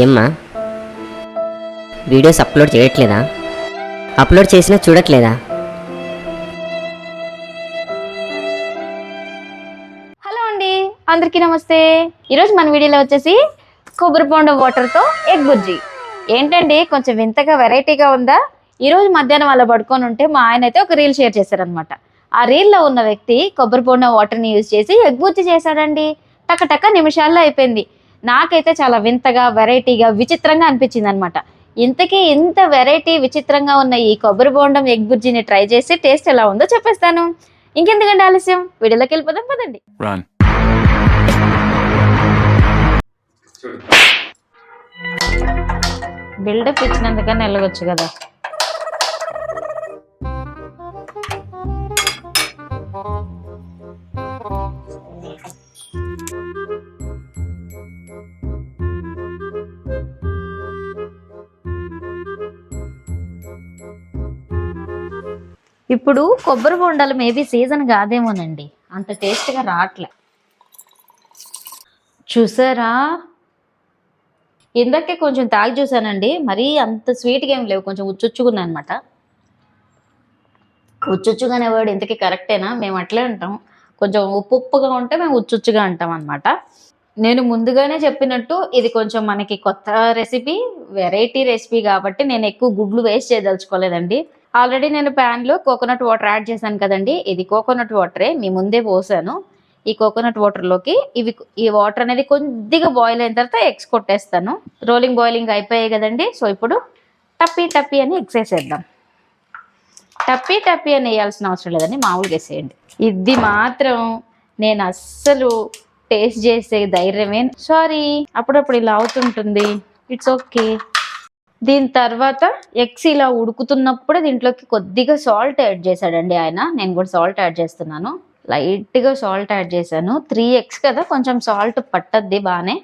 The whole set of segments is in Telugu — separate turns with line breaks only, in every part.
ఏమ్మా? వీడియోస్ అప్లోడ్ చేయట్లేదా? అప్లోడ్ చేసినా చూడట్లేదా?
హలో అండి అందరికీ నమస్తే. ఈరోజు మన వీడియోలో వచ్చేసి కొబ్బరి బొండం వాటర్తో ఎగ్ బుజ్జి ఏంటండి కొంచెం వింతగా వెరైటీగా ఉందా? ఈరోజు మధ్యాహ్నం అలా పడుకొని ఉంటే మా ఆయన అయితే ఒక రీల్ షేర్ చేశారనమాట ఆ రీల్లో ఉన్న వ్యక్తి కొబ్బరి బొండం వాటర్ని యూజ్ చేసి ఎగ్ బుజ్జి చేశాడండి. టక టక నిమిషాల్లో అయిపోయింది. నాకైతే చాలా వింతగా వెరైటీగా విచిత్రంగా అనిపించింది అనమాట ఇంతకీ ఇంత వెరైటీ విచిత్రంగా ఉన్న ఈ కొబ్బరి బొండం ఎగ్ బుజ్జిని ట్రై చేసి టేస్ట్ ఎలా ఉందో చెప్పేస్తాను. ఇంకెందుకంటే ఆలస్యం? వీడియోలోకి వెళ్ళిపోదాం పదండి. బిల్డప్ ఇచ్చినందుకన్నా వెళ్ళవచ్చు కదా. ఇప్పుడు కొబ్బరి బొండాలు మేబీ సీజన్ కాదేమోనండి. అంత టేస్ట్గా రావట్లే చూసారా? ఇందాకే కొంచెం తాగి చూసానండి. మరీ అంత స్వీట్గా ఏం లేవు. కొంచెం ఉచ్చుచ్చుకున్నా అనమాట ఉచ్చుచ్చుగానే వర్డ్ ఇంతకీ కరెక్టేనా? మేము అట్లే అంటాం. కొంచెం ఉప్పు ఉప్పుగా ఉంటే మేము ఉచ్చుచ్చుగా అంటాం అనమాట నేను ముందుగానే చెప్పినట్టు ఇది కొంచెం మనకి కొత్త రెసిపీ వెరైటీ రెసిపీ కాబట్టి నేను ఎక్కువ గుడ్లు వేస్ట్ చేయదలుచుకోలేదండి. ఆల్రెడీ నేను ప్యాన్లో కోకోనట్ వాటర్ యాడ్ చేశాను కదండి. ఇది కోకోనట్ వాటరే. మీ ముందే పోసాను. ఈ కోకోనట్ వాటర్లోకి ఇవి ఈ వాటర్ అనేది కొద్దిగా బాయిల్ అయిన తర్వాత ఎగ్స్ కొట్టేస్తాను. రోలింగ్ బాయిలింగ్ అయిపోయాయి కదండి. సో ఇప్పుడు టప్పీ టప్పీ అని ఎగ్స్ వేసేద్దాం. టప్పీ టప్పీ అని వేయాల్సిన అవసరం లేదండి. మామూలుగా వేసేయండి. ఇది మాత్రం నేను అస్సలు టేస్ట్ చేసే ధైర్యమే. సారీ అప్పుడప్పుడు ఇలా అవుతుంటుంది. ఇట్స్ ఓకే దీని తర్వాత ఎగ్స్ ఇలా ఉడుకుతున్నప్పుడే దీంట్లోకి కొద్దిగా సాల్ట్ యాడ్ చేశాడండి ఆయన. నేను కూడా సాల్ట్ యాడ్ చేస్తున్నాను. లైట్గా సాల్ట్ యాడ్ చేశాను. త్రీ ఎగ్స్ కదా కొంచెం సాల్ట్ పట్టద్ది బాగానే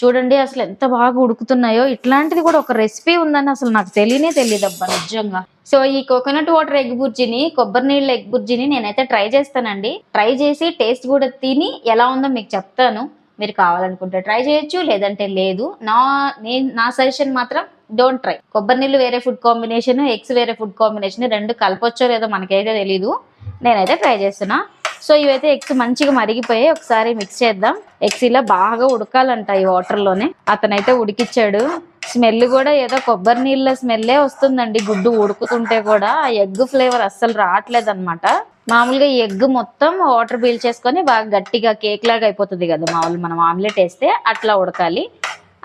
చూడండి అసలు ఎంత బాగా ఉడుకుతున్నాయో. ఇట్లాంటిది కూడా ఒక రెసిపీ ఉందని అసలు నాకు తెలియనే తెలియదు అబ్బా నిజంగా. సో ఈ కోకోనట్ వాటర్ ఎగ్ బుర్జిని కొబ్బరి నీళ్ళ ఎగ్ బుర్జిని నేనైతే ట్రై చేస్తానండి. ట్రై చేసి టేస్ట్ కూడా తిని ఎలా ఉందో మీకు చెప్తాను. మీరు కావాలనుకుంటే ట్రై చేయొచ్చు లేదంటే లేదు. నా నేను నా సజెషన్ మాత్రం డోంట్ ట్రై కొబ్బరి నీళ్ళు వేరే ఫుడ్ కాంబినేషన్ ఎగ్స్ వేరే ఫుడ్ కాంబినేషన్ రెండు కలపొచ్చో లేదో మనకైతే తెలీదు. నేనైతే ట్రై చేస్తున్నా. సో ఇవైతే ఎగ్స్ మంచిగా మరిగిపోయి ఒకసారి మిక్స్ చేద్దాం. ఎగ్స్ ఇలా బాగా ఉడకాలంట ఈ వాటర్లోనే అతనైతే ఉడికిచ్చాడు. స్మెల్ కూడా ఏదో కొబ్బరి నీళ్ళ స్మెల్లే వస్తుందండి. గుడ్డు ఉడుకుతుంటే కూడా ఆ ఎగ్ ఫ్లేవర్ అస్సలు రావట్లేదు అనమాట మామూలుగా ఈ ఎగ్ మొత్తం వాటర్ బీల్ చేసుకొని బాగా గట్టిగా కేక్ లాగా అయిపోతుంది కదా మామూలు మనం ఆమ్లెట్ వేస్తే అట్లా ఉడకాలి.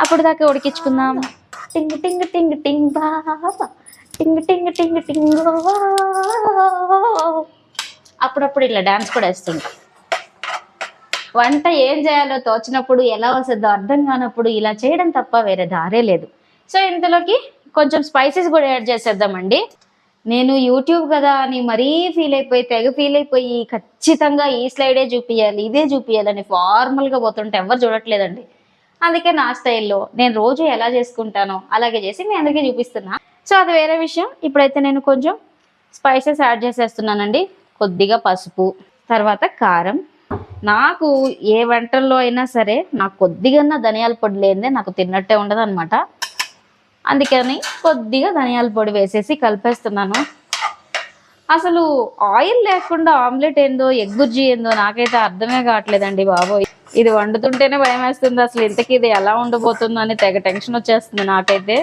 అప్పుడు దాకా ఉడికించుకుందాం. టింగ్ టింగ్ టింగ్ టింగ్ బాబా టింగ్ టింగ్ టింగ్ టింగ్ అప్పుడప్పుడు ఇలా డాన్స్ కూడా వేస్తుంటాం. వంట ఏం చేయాలో తోచినప్పుడు ఎలా వస్తుందో అర్థం కానప్పుడు ఇలా చేయడం తప్ప వేరే దారే లేదు. సో ఇంతలోకి కొంచెం స్పైసెస్ కూడా యాడ్ చేసేద్దామండి. నేను యూట్యూబ్ కదా అని మరీ ఫీల్ అయిపోయి తెగ ఫీల్ అయిపోయి ఖచ్చితంగా ఈ స్లైడే చూపించాలి ఇదే చూపించాలని ఫార్మల్గా పోతుంటే ఎవరు చూడట్లేదండి. అందుకే నా స్టైల్లో నేను రోజు ఎలా చేసుకుంటానో అలాగే చేసి మీ అందరికీ చూపిస్తున్నా. సో అది వేరే విషయం. ఇప్పుడైతే నేను కొంచెం స్పైసెస్ యాడ్ చేసేస్తున్నానండి. కొద్దిగా పసుపు తర్వాత కారం నాకు ఏ వంటల్లో అయినా సరే నాకు కొద్దిగా ధనియాల పొడి లేనిదే నాకు తిన్నట్టే ఉండదు అనమాట అందుకని కొద్దిగా ధనియాల పొడి వేసేసి కలిపేస్తున్నాను. అసలు ఆయిల్ లేకుండా ఆమ్లెట్ ఏందో ఎగ్ బుర్జీ ఏందో నాకైతే అర్థమే కావట్లేదండి బాబోయ్. ఇది వండుతుంటేనే భయం వేస్తుంది. అసలు ఇంతకీ ఇది ఎలా ఉండబోతుందో అని తెగ టెన్షన్ వచ్చేస్తుంది నాకైతే.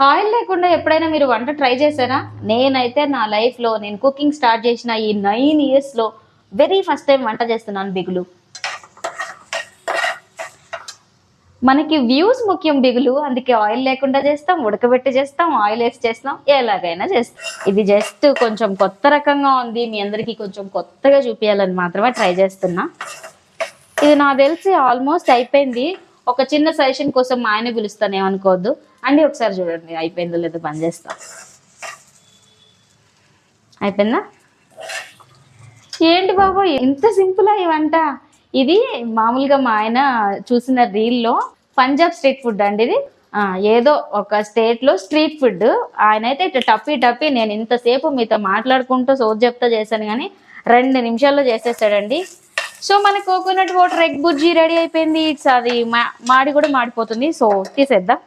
ఆయిల్ లేకుండా ఎప్పుడైనా మీరు వంట ట్రై చేశారా? నేనైతే నా లైఫ్లో నేను కుకింగ్ స్టార్ట్ చేసిన ఈ నైన్ ఇయర్స్లో వెరీ ఫస్ట్ టైం వంట చేస్తున్నాను బిగులు. మనకి వ్యూస్ ముఖ్యం బిగులు. అందుకే ఆయిల్ లేకుండా చేస్తాం ఉడకబెట్టి చేస్తాం ఆయిల్ వేసి చేస్తాం ఎలాగైనా చేస్తాం. ఇది జస్ట్ కొంచెం కొత్త రకంగా ఉంది. మీ అందరికీ కొంచెం కొత్తగా చూపించాలని మాత్రమే ట్రై చేస్తున్నా. ఇది నాకు తెలిసి ఆల్మోస్ట్ అయిపోయింది. ఒక చిన్న సజెషన్ కోసం మా ఆయన పిలుస్తాను ఏమనుకోవద్దు. అండి ఒకసారి చూడండి అయిపోయిందో లేదో పని చేస్తాం. అయిపోయిందా? ఏంటి బాబు ఇంత సింపుల్ ఈ వంట ఇది మామూలుగా మా ఆయన చూసిన రీల్లో పంజాబ్ స్ట్రీట్ ఫుడ్ అండి ఇది. ఏదో ఒక స్టేట్లో స్ట్రీట్ ఫుడ్. ఆయన అయితే ఇట్లా టప్పి టప్పి నేను ఇంతసేపు మీతో మాట్లాడుకుంటూ సోది చెప్తా చేశాను కానీ రెండు నిమిషాల్లో చేసేస్తాడండి. సో మన coconut water egg bhurji ready అయిపోయింది. ఇట్స్ అది మా- మాడి కూడా మాడిపోతుంది. సో తీసేద్దాం.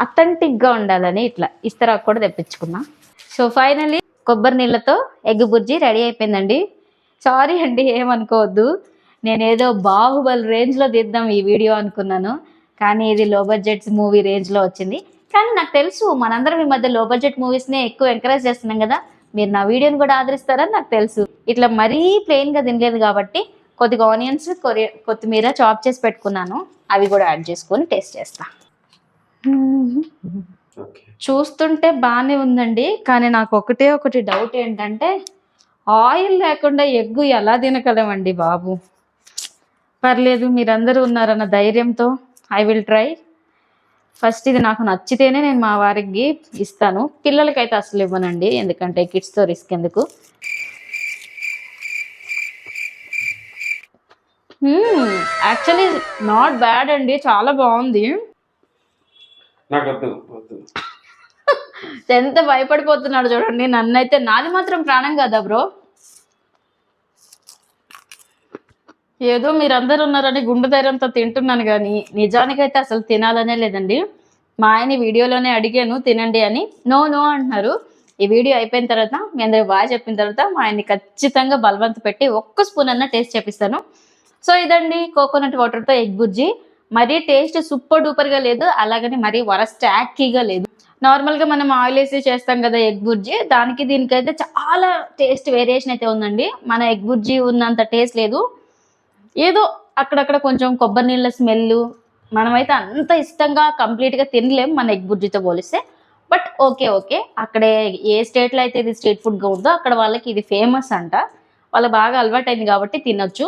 అథెంటిక్గా ఉండాలని ఇట్లా ఇస్తరాకు కూడా తెప్పించుకున్నా. సో ఫైనలీ కొబ్బరి నీళ్ళతో ఎగ్ బుర్జీ రెడీ అయిపోయిందండి. సారీ అండి ఏమనుకోవద్దు. నేను ఏదో బాహుబలి రేంజ్లో తీద్దాం ఈ వీడియో అనుకున్నాను. కానీ ఇది లో బడ్జెట్ మూవీ రేంజ్లో వచ్చింది. కానీ నాకు తెలుసు మనందరం ఈ మధ్య లో బడ్జెట్ మూవీస్నే ఎక్కువ ఎంకరేజ్ చేస్తున్నాం కదా. మీరు నా వీడియోని కూడా ఆదరిస్తారని నాకు తెలుసు. ఇట్లా మరీ ప్లెయిన్గా తినలేదు కాబట్టి కొద్దిగా ఆనియన్స్ కొరి కొత్తిమీర చాప్ చేసి పెట్టుకున్నాను. అవి కూడా యాడ్ చేసుకొని టేస్ట్ చేస్తా.
ఓకే
చూస్తుంటే బాగానే ఉందండి. కానీ నాకు ఒకటే ఒకటి డౌట్ ఏంటంటే ఆయిల్ లేకుండా ఎగ్గు ఎలా తినగలమండి బాబు? పర్లేదు మీరందరూ ఉన్నారన్న ధైర్యంతో ఐ విల్ ట్రై. ఫస్ట్ ఇది నాకు నచ్చితేనే నేను మా వారికి ఇస్తాను. పిల్లలకైతే అసలు ఇవ్వనండి ఎందుకంటే కిడ్స్తో రిస్క్ ఎందుకు? యాక్చువల్లీ నాట్ బ్యాడ్ అండి చాలా బాగుంది.
నాకు వద్దు వద్దు.
ఎంత భయపడిపోతున్నాడు చూడండి. నన్నైతే నాది మాత్రం ప్రాణం కదా బ్రో? ఏదో మీరందరూ ఉన్నారని గుండె ధైర్యంతో తింటున్నాను కానీ నిజానికైతే అసలు తినాలనే లేదండి. మా ఆయన వీడియోలోనే అడిగాను తినండి అని. నో నో అంటున్నారు. ఈ వీడియో అయిపోయిన తర్వాత మీ అందరూ బాగా చెప్పిన తర్వాత మా ఆయన్ని ఖచ్చితంగా బలవంత పెట్టి ఒక్క స్పూన్ అన్న టేస్ట్ చేపిస్తాను. సో ఇదండి కోకోనట్ వాటర్తో ఎగ్ బుజ్జి మరీ టేస్ట్ సూపర్ డూపర్గా లేదు అలాగని మరీ వరస్టాకీగా లేదు. నార్మల్గా మనం ఆయిల్ వేసి చేస్తాం కదా ఎగ్ బుర్జీ దానికి దీనికైతే చాలా టేస్ట్ వేరియేషన్ అయితే ఉందండి. మన ఎగ్ బుర్జీ ఉన్నంత టేస్ట్ లేదు. ఏదో అక్కడక్కడ కొంచెం కొబ్బరి నీళ్ళ స్మెల్ మనమైతే అంత ఇష్టంగా కంప్లీట్గా తినలేము మన ఎగ్ బుర్జీతో పోలిస్తే. But okay okay. అక్కడే ఏ స్టేట్లో అయితే ఇది స్ట్రీట్ ఫుడ్గా ఉందో అక్కడ వాళ్ళకి ఇది ఫేమస్ అంట. వాళ్ళకి బాగా అలవాటైంది కాబట్టి తినొచ్చు.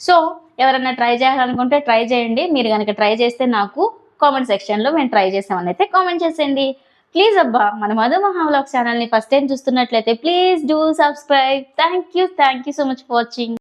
సో ఎవరైనా ట్రై చేయాలనుకుంటే ట్రై చేయండి. మీరు కనుక ట్రై చేస్తే నాకు కామెంట్ సెక్షన్లో మేము ట్రై చేసామని అయితే కామెంట్ చేసేయండి. ప్లీజ్ అబ్బా మన మధు మహావ్లాగ్ ఛానల్ని ఫస్ట్ టైం చూస్తున్నట్లయితే please do subscribe. Thank you thank you so much for watching